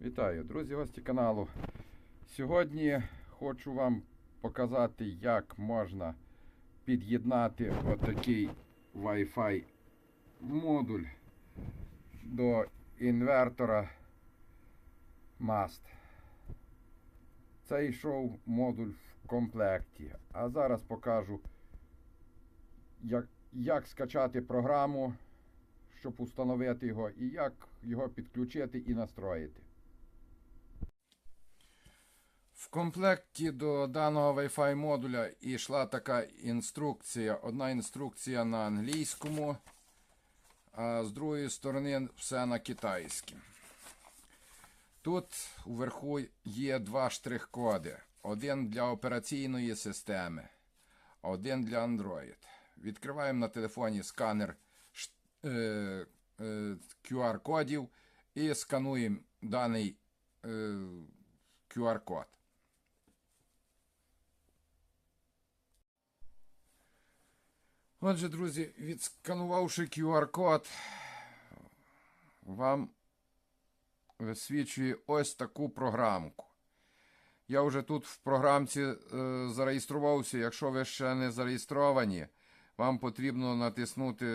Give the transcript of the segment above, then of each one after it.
Вітаю, друзі, гості каналу. Сьогодні хочу вам показати, як можна під'єднати отакий Wi-Fi модуль до інвертора Mast. Це йшов модуль в комплекті. А зараз покажу, як, як скачати програму, щоб установити його, і як його підключити і настроїти. В комплекті до даного Wi-Fi модуля йшла така інструкція. Одна інструкція на англійському, а з другої сторони все на китайському. Тут вверху є два штрих-коди. Один для операційної системи, один для Android. Відкриваємо на телефоні сканер ш- е, е, QR-кодів і скануємо даний е, QR-код. Отже, друзі, відсканувавши QR-код, вам висвічує ось таку програмку. Я вже тут в програмці е, зареєструвався. Якщо ви ще не зареєстровані, вам потрібно натиснути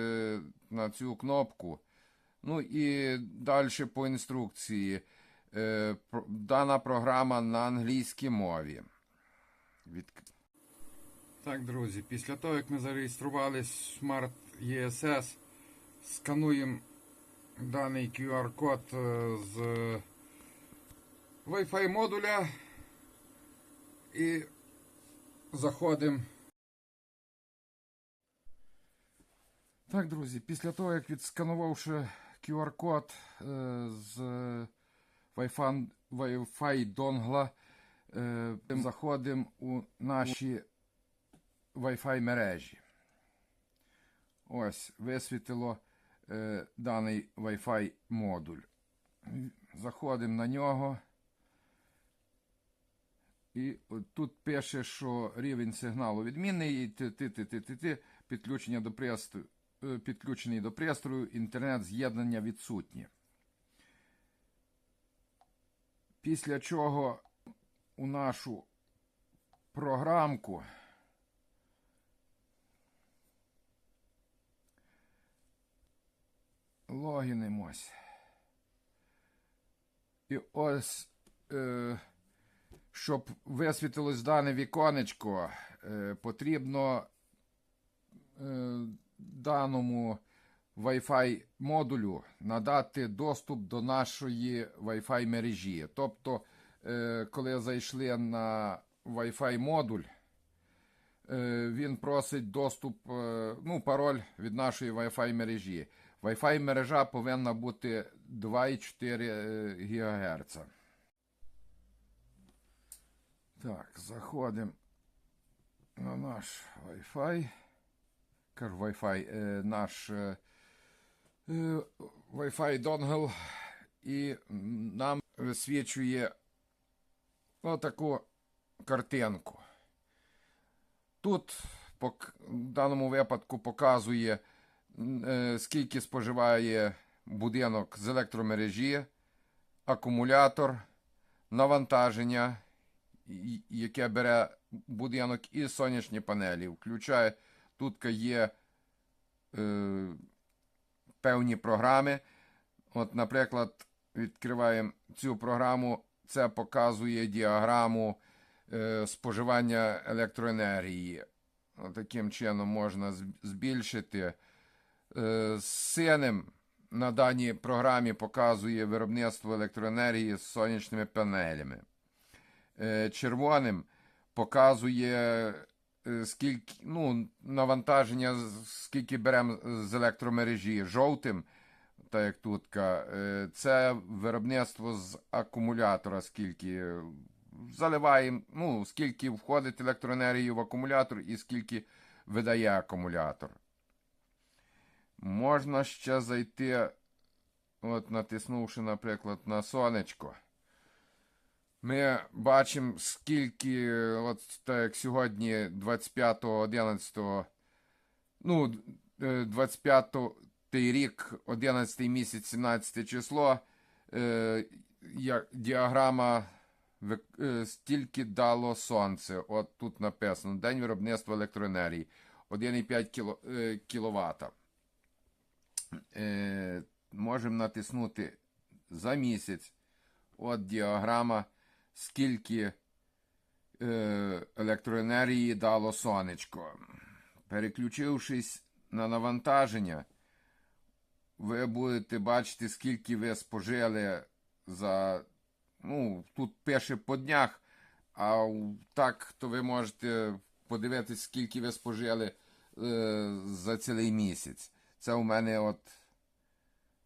на цю кнопку. Ну і далі по інструкції. Е, дана програма на англійській мові. Від... Так, друзі, після того, як ми зареєструвалися в Smart ESS, скануємо даний QR-код е, з Wi-Fi модуля і заходимо. Так, друзі, після того, як відсканувавши QR-код е, з Wi-Fi, Wi-Fi донгла, е, заходимо у наші Wi-Fi мережі. Ось, висвітило е, даний Wi-Fi модуль. Заходимо на нього. І тут пише, що рівень сигналу відмінний, і ти, ти, ти, ти, ти, ти, підключення до пристрою, е, підключений до пристрою, інтернет з'єднання відсутнє. Після чого у нашу програмку логінимось. І ось, е, щоб висвітилось дане віконечко, е, потрібно е, даному Wi-Fi модулю надати доступ до нашої Wi-Fi мережі. Тобто, е, коли зайшли на Wi-Fi модуль, е, він просить доступ, е, ну, пароль від нашої Wi-Fi мережі. Wi-Fi мережа повинна бути 2,4 е, ГГц. Так, заходимо на наш Wi-Fi. Кажу Wi-Fi, е, наш е, Wi-Fi донгл і нам висвічує отаку картинку. Тут в даному випадку показує, скільки споживає будинок з електромережі, акумулятор, навантаження, яке бере будинок і сонячні панелі. Включає тут є е, певні програми. От, наприклад, відкриваємо цю програму, це показує діаграму е, споживання електроенергії. Таким чином можна збільшити. Е, синим на даній програмі показує виробництво електроенергії з сонячними панелями. Е, червоним показує е, скільки ну, навантаження, скільки беремо з електромережі. Жовтим, так як тут, е, це виробництво з акумулятора, скільки заливаємо, ну, скільки входить електроенергії в акумулятор і скільки видає акумулятор. Можна ще зайти, от натиснувши, наприклад, на сонечко. Ми бачимо, скільки, от так як сьогодні, 25.11, ну, е, 25 рік, 11 місяць, 17 число, е, як діаграма е, стільки дало сонце. От тут написано День виробництва електроенергії 1,5 кіло, е. Можемо натиснути за місяць. От діаграма, скільки е, електроенергії дало сонечко. Переключившись на навантаження, ви будете бачити, скільки ви спожили за. Ну, тут пише по днях, а так, то ви можете подивитись, скільки ви спожили е, за цілий місяць. Це у мене от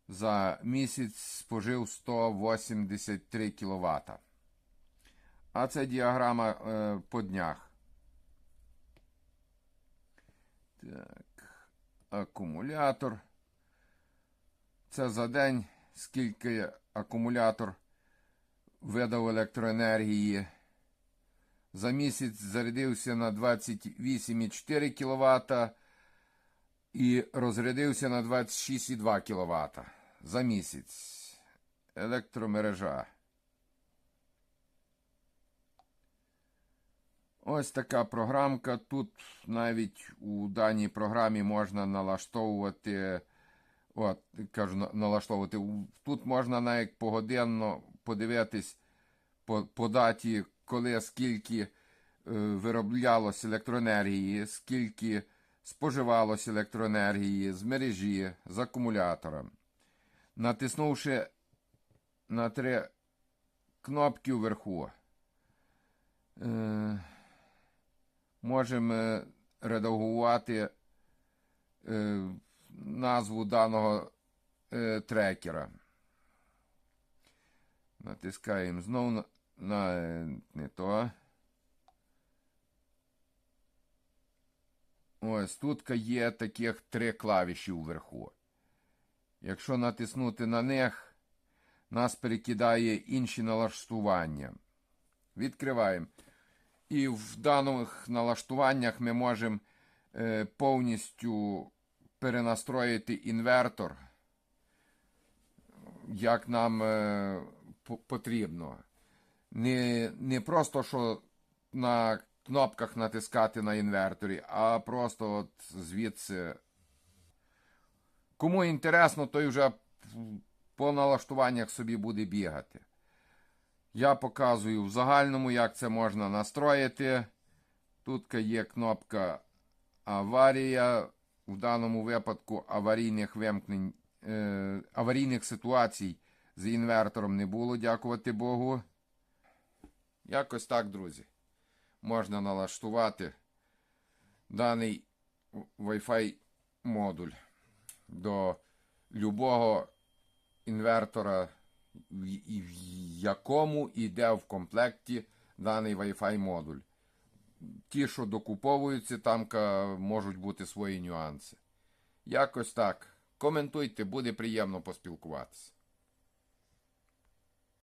за місяць спожив 183 кВт. А це діаграма е, по днях. Так. Акумулятор. Це за день, скільки акумулятор видав електроенергії. За місяць зарядився на 28,4 кВт і розрядився на 26,2 кВт за місяць. Електромережа. Ось така програмка. Тут навіть у даній програмі можна налаштовувати. От, кажу, налаштовувати. Тут можна навіть погодинно подивитись по, по даті, коли скільки е, вироблялось електроенергії, скільки споживалось електроенергії з мережі, з акумулятора. Натиснувши на три кнопки вверху, е, можемо редагувати е, назву даного е, трекера. Натискаємо знову на, е, не то. Ось тут є таких три клавіші вверху. Якщо натиснути на них, нас перекидає інші налаштування. Відкриваємо. І в даних налаштуваннях ми можемо е, повністю перенастроїти інвертор, як нам е, потрібно. Не, не просто що на кнопках натискати на інверторі, а просто от звідси. Кому інтересно, той вже по налаштуваннях собі буде бігати. Я показую в загальному, як це можна настроїти. Тут є кнопка аварія. В даному випадку аварійних вимкнень, е, аварійних ситуацій з інвертором не було, дякувати Богу. Якось так, друзі. Можна налаштувати даний Wi-Fi модуль до любого інвертора, в якому йде в комплекті даний Wi-Fi модуль. Ті, що докуповуються, там можуть бути свої нюанси. Якось так. Коментуйте, буде приємно поспілкуватися.